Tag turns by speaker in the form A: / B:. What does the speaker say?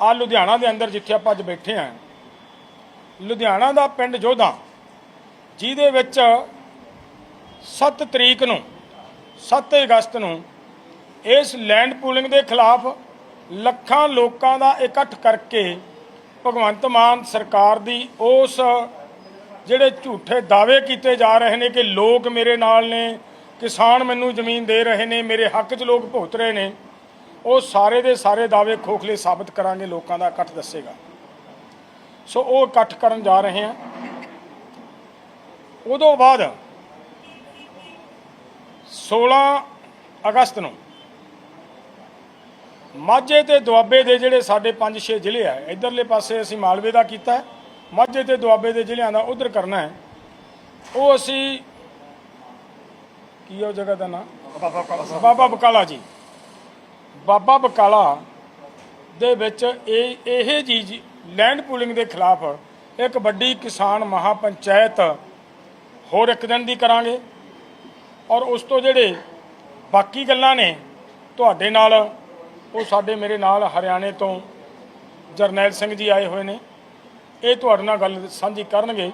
A: ਆ ਲੁਧਿਆਣਾ ਦੇ ਅੰਦਰ ਜਿੱਥੇ ਆਪਾਂ ਅੱਜ ਬੈਠੇ ਆਂ, ਲੁਧਿਆਣਾ ਦਾ ਪਿੰਡ ਜੋਧਾ, ਜਿਹਦੇ ਵਿੱਚ 7 ਤਰੀਕ ਨੂੰ 7 ਅਗਸਤ ਨੂੰ ਇਸ ਲੈਂਡ ਪੂਲਿੰਗ ਦੇ ਖਿਲਾਫ ਲੱਖਾਂ ਲੋਕਾਂ ਦਾ ਇਕੱਠ ਕਰਕੇ ਭਗਵੰਤ ਮਾਨ ਸਰਕਾਰ ਦੀ ਉਸ ਜਿਹੜੇ ਝੂਠੇ ਦਾਅਵੇ ਕੀਤੇ ਜਾ ਰਹੇ ਨੇ ਕਿ ਲੋਕ ਮੇਰੇ ਨਾਲ ਨੇ, ਕਿਸਾਨ ਮੈਨੂੰ ਜ਼ਮੀਨ ਦੇ ਰਹੇ ਨੇ, ਮੇਰੇ ਹੱਕ 'ਚ ਲੋਕ ਭੁਗਤ ਰਹੇ ਨੇ ਉਹ ਸਾਰੇ ਦੇ ਸਾਰੇ ਦਾਅਵੇ ਖੋਖਲੇ ਸਾਬਤ ਕਰਾਂਗੇ ਲੋਕਾਂ ਦਾ ਇਕੱਠ ਦੱਸੇਗਾ। ਸੋ ਉਹ ਇਕੱਠ ਕਰਨ ਜਾ ਰਹੇ ਹਾਂ। ਉਦੋਂ ਬਾਅਦ 16 ਅਗਸਤ ਨੂੰ ਮਾਝੇ ਤੇ ਦੁਆਬੇ ਦੇ ਜਿਹੜੇ ਸਾਡੇ 5-6 ਜ਼ਿਲ੍ਹੇ ਆ ਇਧਰਲੇ ਪਾਸੇ ਅਸੀਂ ਮਾਲਵੇ ਦਾ ਕੀਤਾ ਮਾਝੇ ਤੇ ਦੁਆਬੇ ਦੇ ਜ਼ਿਲ੍ਹਿਆਂ ਦਾ ਉਧਰ ਕਰਨਾ ਹੈ। ਉਹ ਅਸੀਂ ਕੀ ਹੈ ਉਹ ਜਗ੍ਹਾ ਦਾ ਨਾਮ ਬਾਬਾ ਬਕਾਲਾ ਜੀ। ਬਾਬਾ ਬਕਾਲਾ ਦੇ ਵਿੱਚ ਇਹ ਇਹ ਜੀ ਲੈਂਡ ਪੂਲਿੰਗ ਦੇ ਖਿਲਾਫ ਇੱਕ ਵੱਡੀ ਕਿਸਾਨ ਮਹਾਪੰਚਾਇਤ ਹੋਰ ਇੱਕ ਦਿਨ ਦੀ ਕਰਾਂਗੇ ਔਰ ਉਸ ਤੋਂ ਜਿਹੜੇ ਬਾਕੀ ਗੱਲਾਂ ਨੇ ਤੁਹਾਡੇ ਨਾਲ, ਉਹ ਸਾਡੇ ਮੇਰੇ ਨਾਲ ਹਰਿਆਣੇ ਤੋਂ ਜਰਨੈਲ ਸਿੰਘ ਜੀ ਆਏ ਹੋਏ ਨੇ। ਇਹ ਤੁਹਾਡੇ ਨਾਲ ਗੱਲ ਸਾਂਝੀ ਕਰਨਗੇ।